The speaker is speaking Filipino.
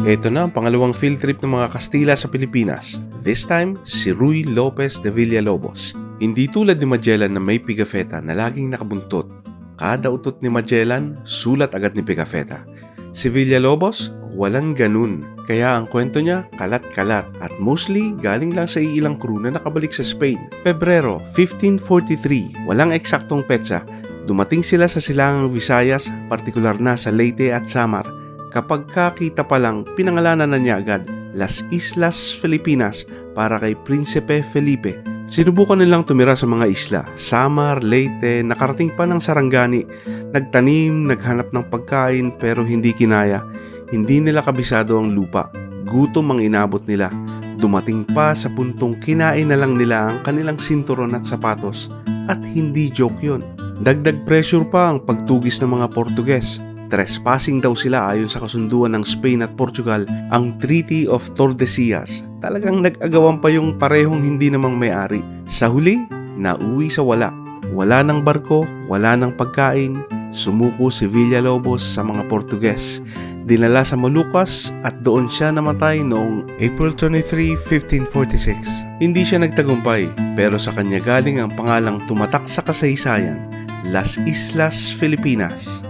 Ito na ang pangalawang field trip ng mga Kastila sa Pilipinas. This time, si Rui Lopez de Villalobos. Hindi tulad ni Magellan na may Pigafetta na laging nakabuntot. Kada utot ni Magellan, sulat agad ni Pigafetta. Si Villalobos, walang ganun. Kaya ang kwento niya, kalat-kalat at mostly galing lang sa iilang crew na nakabalik sa Spain. Pebrero 1543, walang eksaktong petsa. Dumating sila sa silangang Visayas, partikular na sa Leyte at Samar. Kapag kakita pa lang, pinangalanan na niya agad Las Islas Filipinas para kay Prinsipe Felipe. Sinubukan nilang tumira sa mga isla, Samar, Leyte, nakarating pa ng Sarangani. Nagtanim, naghanap ng pagkain pero hindi kinaya. Hindi nila kabisado ang lupa. Gutom ang inabot nila. Dumating pa sa puntong kinain na lang nila ang kanilang sinturon at sapatos. At hindi joke yon. Dagdag pressure pa ang pagtugis ng mga Portuges. Trespassing daw sila ayon sa kasunduan ng Spain at Portugal, ang Treaty of Tordesillas. Talagang nag-agawan pa yung parehong hindi namang may-ari. Sa huli, nauwi sa wala. Wala ng barko, wala ng pagkain, sumuko si Villalobos sa mga Portuges. Dinala sa Molucas at doon siya namatay noong April 23, 1546. Hindi siya nagtagumpay pero sa kanya galing ang pangalang tumatak sa kasaysayan, Las Islas Filipinas.